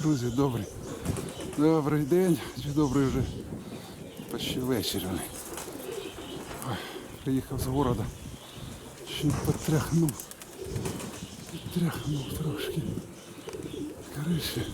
Друзі, добрий. Добрий день, чи добрий вже почти вечір. Ой, приїхав з города. Ще потряхнув. Потряхнув трошки. Короче.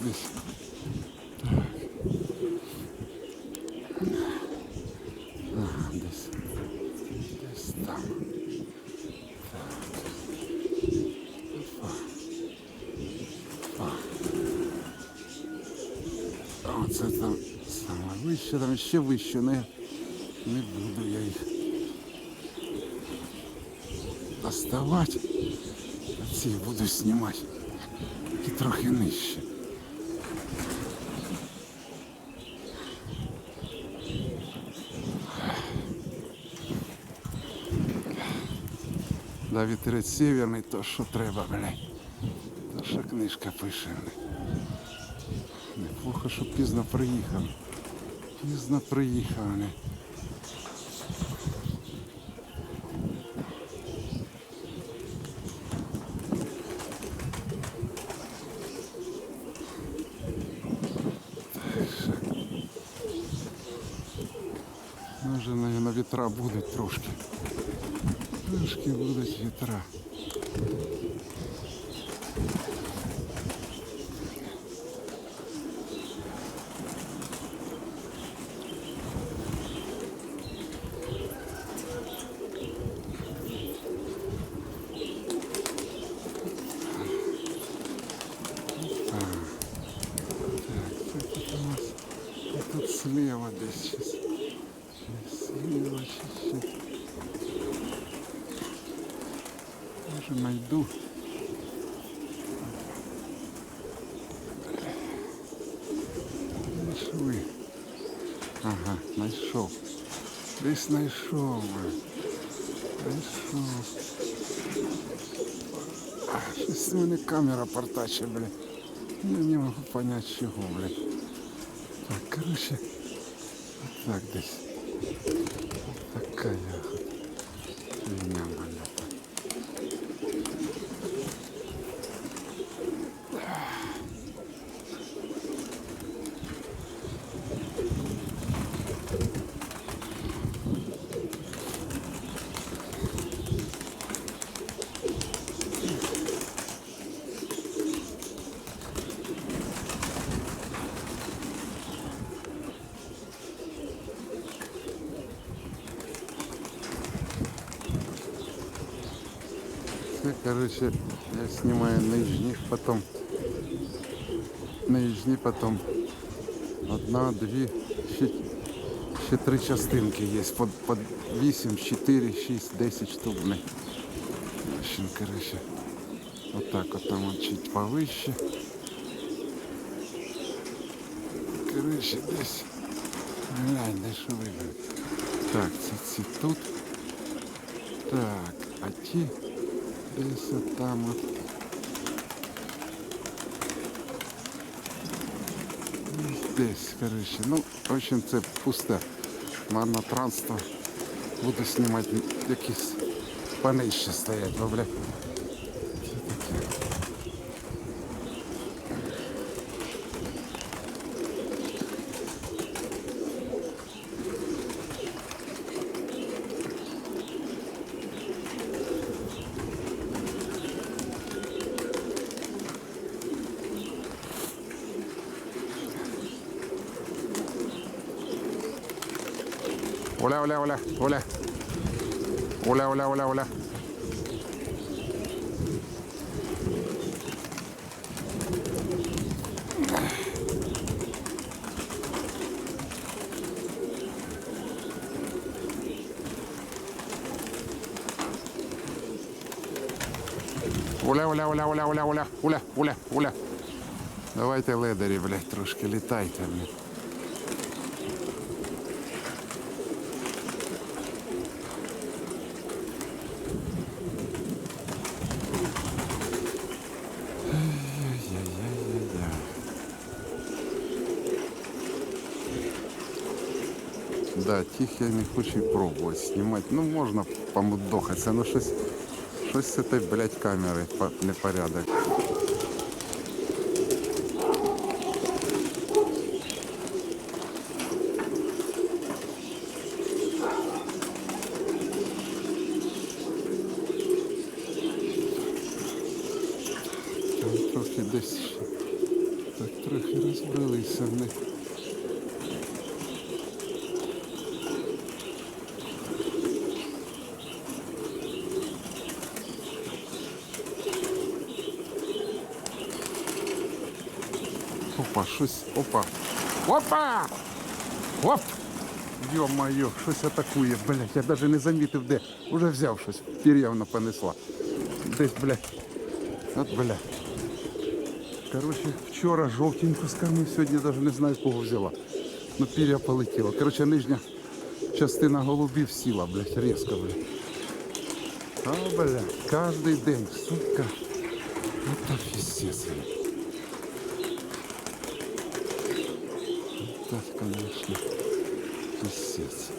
десь, десь, десь. Так. Ага, десь. Десь там. Так. Опа. Опа. А Оце там саме вище, там ще вище, не, не буду я їх доставати. Ці буду знімати. І трохи нижче. Да, вітерець северний, то що треба, блядь. То що книжка пише. блядь. Неплохо, що пізно приїхав. Пізно приїхав. Що. Може, наверное, вітра будуть трошки. Трошки будуть вітра. Знайшли. Ага, знайшов. Десь знайшов. Знайшов. Щось мене камера портаче, бля. Я не можу понять чого, бля. Так, короче, вот так десь. Вот такая вот фигня, бля. Це, короче, я снимаю нижніх, потом нижні, потом одна, дві, ще, ще три частинки є. По, по 8, 4, 6, 10 штук. блин. В общем, короче, вот так вот там вот чуть повыше. Короче, десь. Глянь, де що вибрати. Так, це ці тут. Так, а ті десь от там от. Десь Десь. Ну, в общем, це пусте марнотранство. Буду знімати якісь пани стоять, бо, бля. Оля, оля, оля, оля. Оля, оля, оля, оля. Уля, уля, уля, уля, уля, уля, уля, уля, уля. Давайте ледері, блядь, трошки літайте, блядь. Да, тих я не хочу і пробувати знімати. Ну можна помудохатися, ну щось, щось з цієї, блядь, камери по- непорядок. Трохи десь так трохи розбралися в них. Опа, щось. Опа. Опа! Оп! Йо-моє, щось атакує, блядь, я навіть не замітив де. Уже взяв щось, пір'явно понесла. Десь, блядь. От, блядь. Короче, вчора жовтеньку скормив, сьогодні навіть не знаю, кого взяла. Ну, пір'я полетіло. Короче, нижня частина голубів сіла, блядь, різко, блядь. А, блядь, кожний день, сука. Это пиздец, блядь. Так, конечно, пиздец.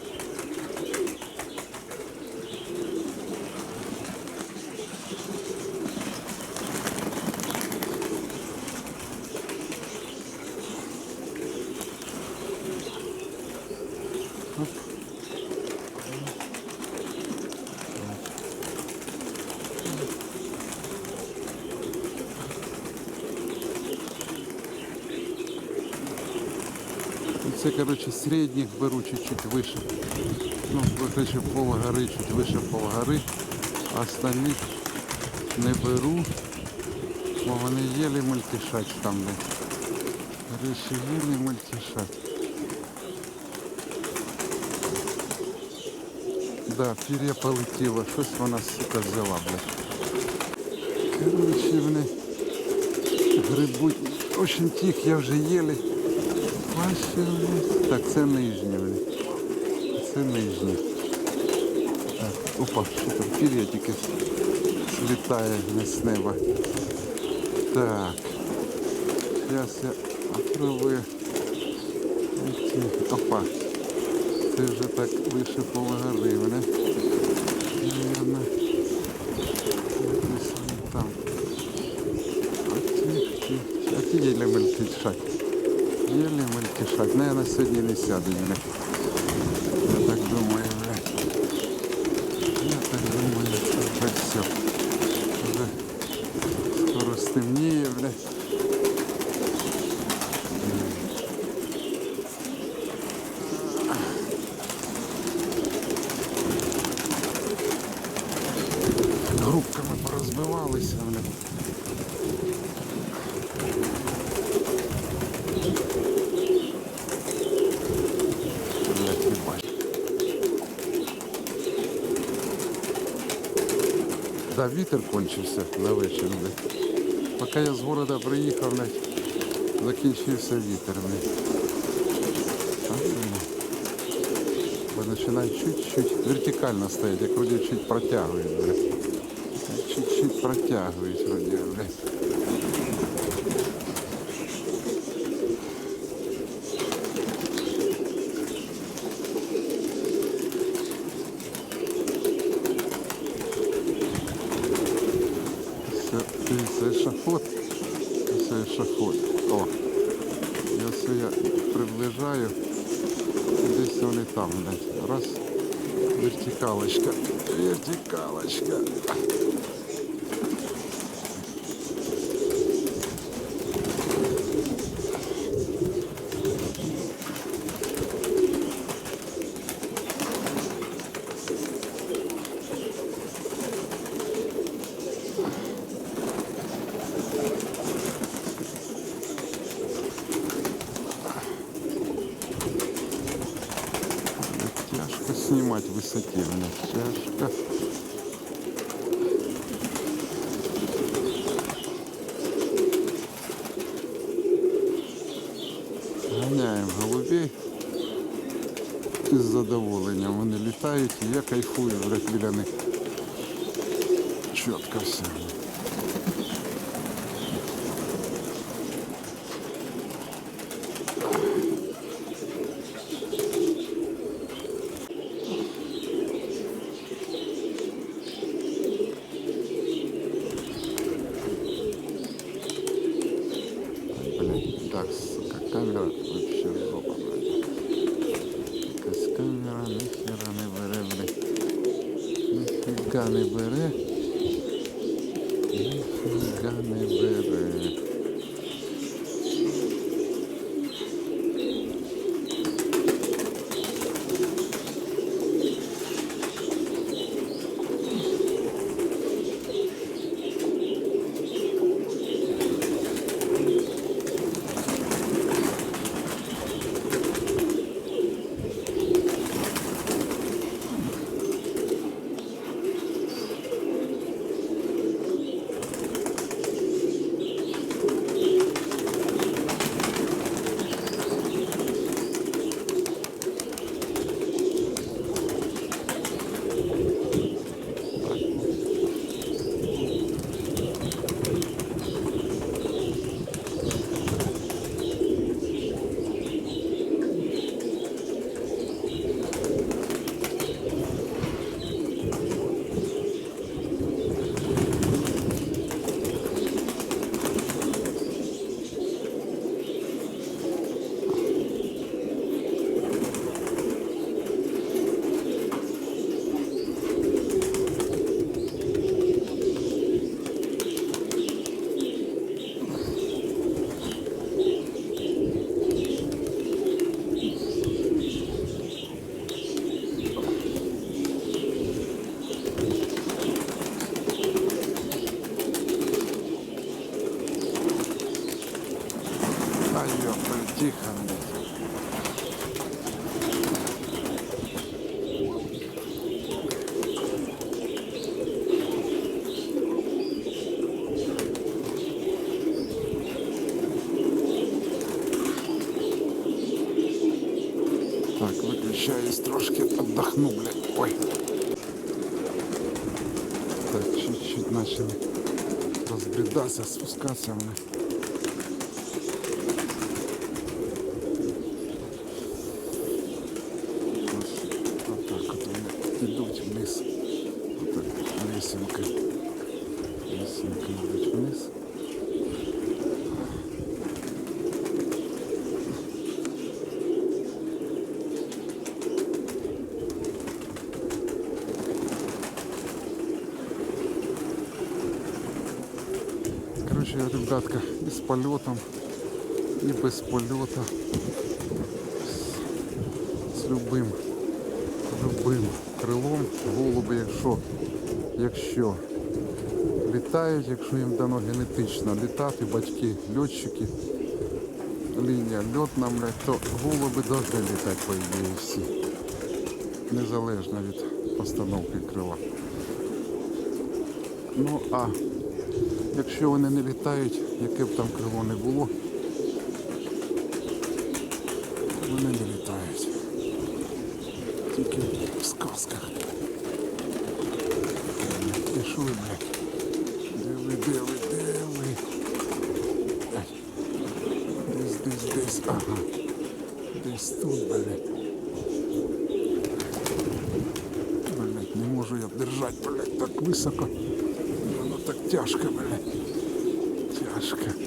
Це, короче, середніх беру чуть-чуть выше. Ну, короче, пол гори, чуть выше пол гори. А остальних не беру. Бо вони єлі мультишать там де. Короче, єлі мультишать. Да, пір'я полетіло. Щось вона, сука, взяла, блядь. Короче, вони грибуть. Очень тих, я вже єлі. Бачили. Так, це нижні вони. Це нижні. Так, опа, що там пір'я тільки злітає не з неба. Так. Зараз я попробую. Ці. Опа. Це вже так вище полгори, вони. Наверно. Там. А ті, ті, Отдельный мультишак. Ну, Наверное, сегодня не сяду, блядь. Я так думаю, блядь. Я так думаю, что все. Уже скоро стемнее, блядь. Да, вітер кончився на вечір. Поки я з города приїхав, закінчився вітер. Бо починає чуть-чуть вертикально стоять, як вроді чуть протягують. Чуть-чуть протягують, вроді, це ешафот. Це ешафот. О. Я все я приближаю. Десь вони там. Раз. Вертикалочка. Вертикалочка. снимать в высоте, блядь, чашка. Гоняем голубей із задоволенням. Вони летают, и я кайфую, блядь, біля них. Четко все. А ёпта, тихо. Так, выключаюсь трошки, отдохну, блядь. Ой. Так, чуть-чуть начали разбредаться, спускаться, блядь. Ребятка, и с полетом, и без полета. з любим, любим крилом голуби, якщо, якщо літають, якщо їм дано генетично літати, батьки, льотчики, лінія льотна, то голуби повинні літати, по ідеї всі. Незалежно від постановки крила. Ну а якщо вони не літають, яке б там крило не було, вони не літають. Тільки в сказках. Пішли, блядь. Де ви, де ви, де ви? Блядь. Десь, десь, десь. Ага. Десь тут, блядь. Блядь, не можу я держать, блядь, так високо. Воно так тяжко, блядь. Тяжко.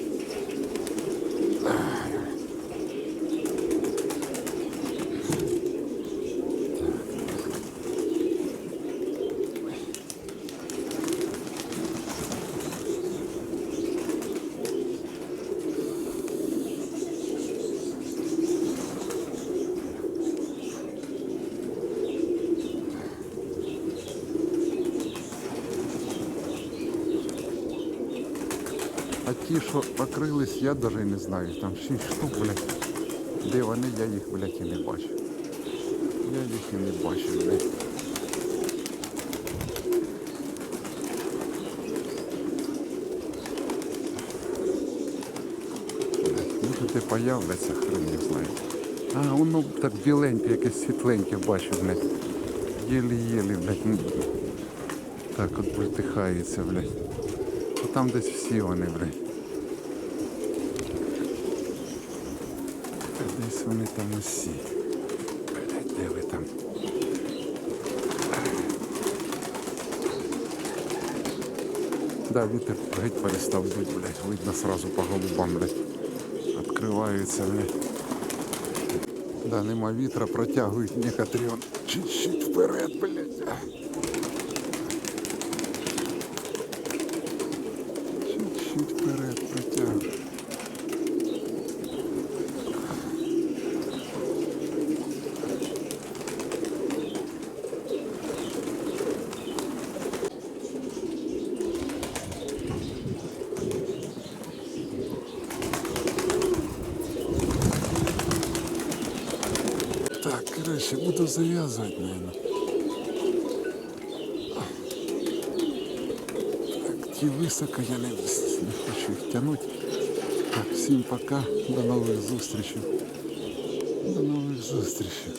Ті, що покрились, я навіть не знаю. Там 6 штук, блядь. Де вони, я їх, блядь, і не бачу. Я їх і не бачу, блядь. Може ти появляться, хрен не знаю. А, воно так біленьке, якесь світленьке бачу, блядь. Єлі-єлі, блядь. ну, Так от притихається, блядь. Там десь всі вони, блядь. Десь вони там усі. Блядь, де ви там? Да, вітер геть перестав дуть, блядь. Видно сразу по голубам, блядь. Откриваються, блядь. Да, нема вітра, протягують некоторі он чуть-чуть вперед, блядь. Так, короче, буду завязывать, наверное. Так, ті високо я не, не хочу їх тянуть. Так, всім пока, до нових зустрічей. До нових зустрічей.